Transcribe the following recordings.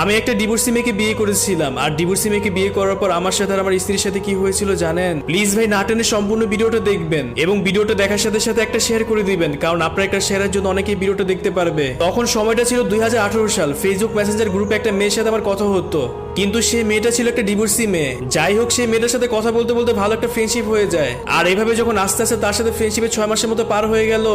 আমি একটা ডিভোর্সি মেয়েকে বিয়ে করেছিলাম। আর ডিভোর্সি মেয়েকে বিয়ে করার পর আমার সাথে আর আমার স্ত্রীর সাথে কি হয়েছিল জানেন? প্লিজ ভাই, না টেনে সম্পূর্ণ ভিডিওটা দেখবেন এবং ভিডিওটা দেখার সাথে সাথে একটা শেয়ার করে দিবেন, কারণ আপনার একটা শেয়ারের জন্য অনেকেই ভিডিওটা দেখতে পারবে। তখন সময়টা ছিল দুই হাজার আঠারো সাল। ফেসবুক মেসেঞ্জার গ্রুপে একটা মেয়ের সাথে আমার কথা হতো। কিন্তু সেই মেয়েটা ছিল একটা ডিভোর্সি মেয়ে। যাই হোক সেই মেয়েটার সাথে কথা বলতে বলতে ভালো একটা ফ্রেন্ডশিপ হয়ে যায়। আর এইভাবে যখন আস্তে আস্তে তার সাথে ফ্রেন্ডশিপে ছয় মাসের মতো পার হয়ে গেল,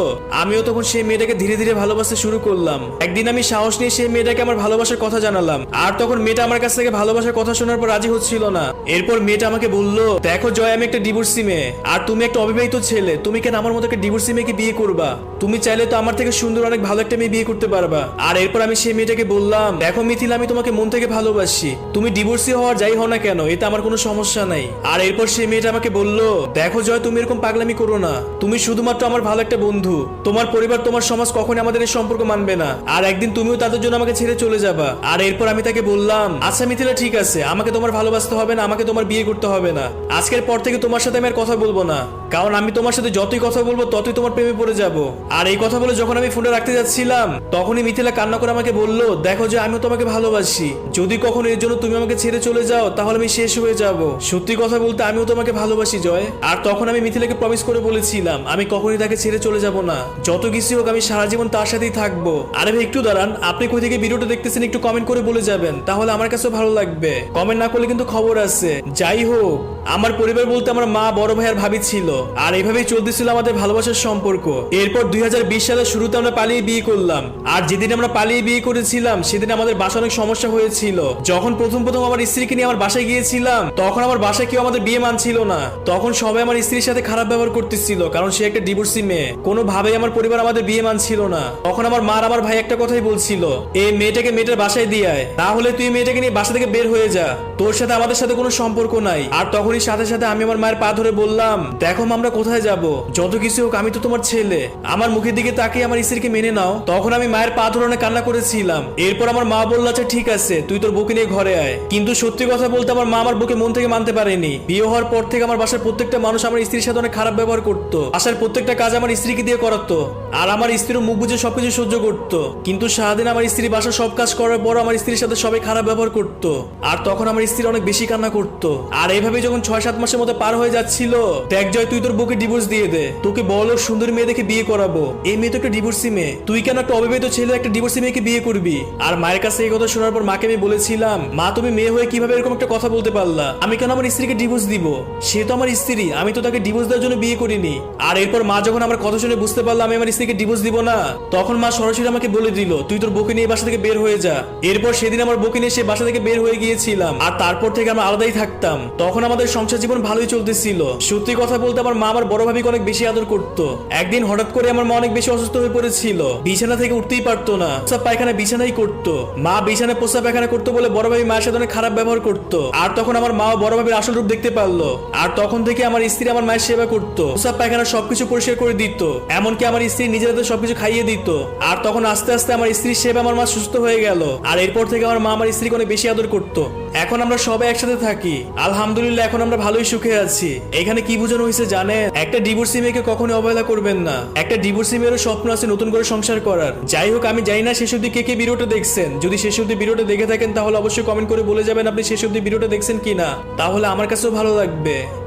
আমিও তখন সেই মেয়েটাকে ধীরে ধীরে ভালোবাসতে শুরু করলাম। একদিন আমি সাহস নিয়ে সেই মেয়েটাকে আমার ভালোবাসার কথা জানালাম। আর তখন মেয়েটা আমার কাছ থেকে ভালোবাসার কথা শোনার পর রাজি হচ্ছিল না। এরপর মেয়েটা আমাকে বলল, দেখো জয়, আমি একটা ডিভোর্সি মেয়ে। আর তুমি একটা অবিবাহিত ছেলে। তুমি কেন আমার মতো একটা ডিভোর্সি মেয়েকে বিয়ে করবা? তুমি চাইলে তো আমার থেকে সুন্দর অনেক ভালো একটা মেয়ে বিয়ে করতে পারবা। আর এরপর আমি সেই মেয়েটাকে বললাম, দেখো মিথিল, আমি তোমাকে মন থেকে ভালোবাসি। তুমি ডিভোর্সি হওয়ার যাই হও না কেন, এতে আমার কোনো সমস্যা নাই। আর এরপর সেই মেয়েটা আমাকে বলল, দেখো জয়, তুমি এরকম পাগলামি করো না। তুমি শুধুমাত্র আমার ভালো একটা বন্ধু। তোমার পরিবার, তোমার সমাজ কখনই আমাদের এই সম্পর্ক মানবে না। আর একদিন তুমিও তাদের জন্য আমাকে ছেড়ে চলে যাবা। আর এরপর আমি তাকে বললাম আচ্ছা মিথিলা, ঠিক আছে। আমাকে তোমার ভালোবাসতে হবে না, আমাকে তোমার বিয়ে করতে হবে না। আজকের পর থেকে তোমার সাথে আমি আর কথা বলব না। কারণ আমি তোমার সাথে যতই কথা বলব, ততই তোমার প্রেমে পড়ে যাব। আর এই কথা বলে যখন আমি ফোনে রাখতে যাচ্ছিলাম, তখনই মিথিলা কান্না করে আমাকে বলল, দেখো যে আমিও তোমাকে ভালোবাসি। যদি কখনো এর জন্য তুমি আমাকে ছেড়ে চলে যাও, তাহলে আমি শেষ হয়ে যাব। সত্যি কথা বলতে, আমিও তোমাকে ভালোবাসি, জয়। আর তখন আমি মিথিলাকে প্রমিস করে বলেছিলাম, আমি কখনই তাকে ছেড়ে চলে যাব না। যত কিছু হোক, আমি সারা জীবন তার সাথেই থাকব। আরে ভাই, একটু দাঁড়ান। আপনি কই থেকে ভিডিওটা দেখতেছেন, একটু কমেন্ট করে বলে যাবেন, তাহলে আমার কাছেও ভালো লাগবে। কমেন্ট না করলে কিন্তু খবর আছে। যাই হোক, আমার পরিবার বলতে আমার মা, বড় ভাই আর ভাবি ছিল। আর এইভাবেই চলতেছিল আমাদের ভালোবাসার সম্পর্ক। এরপর দুই সালের শুরুতে আমরা পালিয়ে বিয়ে করলাম। আর যেদিন আমরা পালিয়ে বিয়ে করেছিলাম, সেদিন আমাদের বাসা অনেক সমস্যা হয়েছিল। যখন প্রথম প্রথম আমার স্ত্রীকে নিয়ে আমার বাসায় গিয়েছিলাম, তখন আমার বাসায় কেউ আমাদের বিয়ে মানছিল না। তখন সবাই আমার স্ত্রীর সাথে খারাপ ব্যবহার করতেছিল, কারণ সে একটা ডিভোর্সি মেয়ে। কোনো কোনোভাবেই আমার পরিবার আমাদের বিয়ে মানছিল না। তখন আমার মা আর আমার ভাই একটা কথাই বলছিল, এই মেয়েটাকে মেয়েটার বাসায় দিয়ে আয় তাহলে তুই মেয়েটাকে নিয়ে বাসা থেকে বের হয়ে যা। তোর সাথে আমাদের সাথে কোনো সম্পর্ক নাই। আর তখনই সাথে সাথে আমি আমার মায়ের পা ধরে বললাম, দেখো আমরা কোথায় যাব? যত কিছু হোক, আমি তো তোমার ছেলে। আমার মুখের দিকে তাকিয়ে আমার স্ত্রীকে মেনে নাও। তখন আমি মায়ের পা ধরে কান্না করেছিলাম। এরপর আমার মা বলল আচ্ছা ঠিক আছে, তুই তোর বউকে নিয়ে ঘরে আয়। কিন্তু সত্যি কথা বলতে আমার মা আমার বুকে মন থেকে মানতে পারেনি। বিয়ে হওয়ার পর থেকে আমার বাসার প্রত্যেকটা মানুষ আমার স্ত্রীর সাথে অনেক খারাপ ব্যবহার করতো। আসার প্রত্যেকটা কাজ আমার স্ত্রীকে দিয়ে করাতো। আর আমার স্ত্রীর মুখ বুঝে সবকিছু সহ্য করতো। কিন্তু সারাদিন আমার স্ত্রী বাসার সব কাজ করার পর আমার স্ত্রীর সাথে সবাই খারাপ ব্যবহার করতো। আর তখন আমার স্ত্রী অনেক বেশি কান্না করতো। আর এইভাবে যখন ছয় সাত মাসের মতো পার হয়ে যাচ্ছিল, দেখ জয়, তুই তোর বউকে ডিভোর্স দিয়ে দে। তোকে বড় লোক সুন্দর মেয়ে দেখে বিয়ে করাবো। এই মেয়ে তো একটা ডিভোর্সি মেয়ে। তুই কেন একটা অবিবাহিত ছেলে, একটা ডিভোর্সি মেয়েকে বিয়ে করবি? আর মায়ের কাছে এই কথা শোনার পর মাকে আমি বলেছিলাম, মা, তুমি মেয়ে হয়ে কীভাবে এরকম একটা কথা বলতে পারলা? আমি কেন আমার স্ত্রীকে ডিভোর্স দিব? সে তো আমার স্ত্রী, আমি তো তাকে ডিভোর্স দেওয়ার জন্য বিয়ে করিনি। আর এরপর মা যখন আমার কথা শুনে বুঝতে পারলাম আমি আমার স্ত্রীকে ডিভোর্স দিব না, তখন মা সরাসরি আমাকে বলে দিল, তুই তোর বউকে নিয়ে বাসা থেকে বের হয়ে যা। এরপর সেদিন আমার বউকে নিয়ে সে বাসা থেকে বের হয়ে গিয়েছিলাম। আর তারপর থেকে আমরা আলাদাই থাকতাম। তখন আমাদের সংসার জীবন ভালোই চলতেছিল। সত্যি কথা বলতে আমার মা আমার বড় ভাবিকে অনেক বেশি আদর করতো। একদিন হঠাৎ করে আমার মা অনেক বেশি অসুস্থ হয়ে পড়েছিল। বিছানা থেকে উঠতেই পারতো না। সব পায়খানা বিছানাই করতো। মা বিছানায় পোষা পায়খানা করতো বলে বড় ভাবি মায়ের সাথে অনেক খারাপ ব্যবহার করতো। আর তখন আমার মা বড় ভাবির আসল রূপ দেখতে পারল। আর তখন থেকে আমার স্ত্রী আমার মায়ের সেবা করতো। পোষা পায়খানা সবকিছু পরিষ্কার করে দিত। এমনকি আমার স্ত্রী নিজের হাতে সবকিছু খাইয়ে দিত। আর তখন আস্তে আস্তে আমার স্ত্রীর সেবা আমার মা সুস্থ হয়ে গেল। আর এরপর থেকে আমার মা আমার স্ত্রীকে অনেক বেশি আদর করতো। এখন আমরা সবাই একসাথে থাকি। আলহামদুলিল্লাহ, এখন আমরা ভালোই সুখে আছি। এখানে কি বোঝানো হয়েছে জানেন? একটা ডিভোর্সি মেয়েকে কখনো অবহেলা করবেন না। একটা ডিভোর্সি মেয়েরও স্বপ্ন আছে নতুন করে সংসার করার। যাই হোক, আমি জানি না শেষ অব্দি কে কে ভিডিওটা দেখছেন। যদি শেষ অব্দি ভিডিওটা দেখে থাকেন, তাহলে অবশ্যই কমেন্ট করে বলে যাবেন আপনি শেষ অব্দি ভিডিওটা দেখছেন কিনা। তাহলে আমার কাছেও ভালো লাগবে।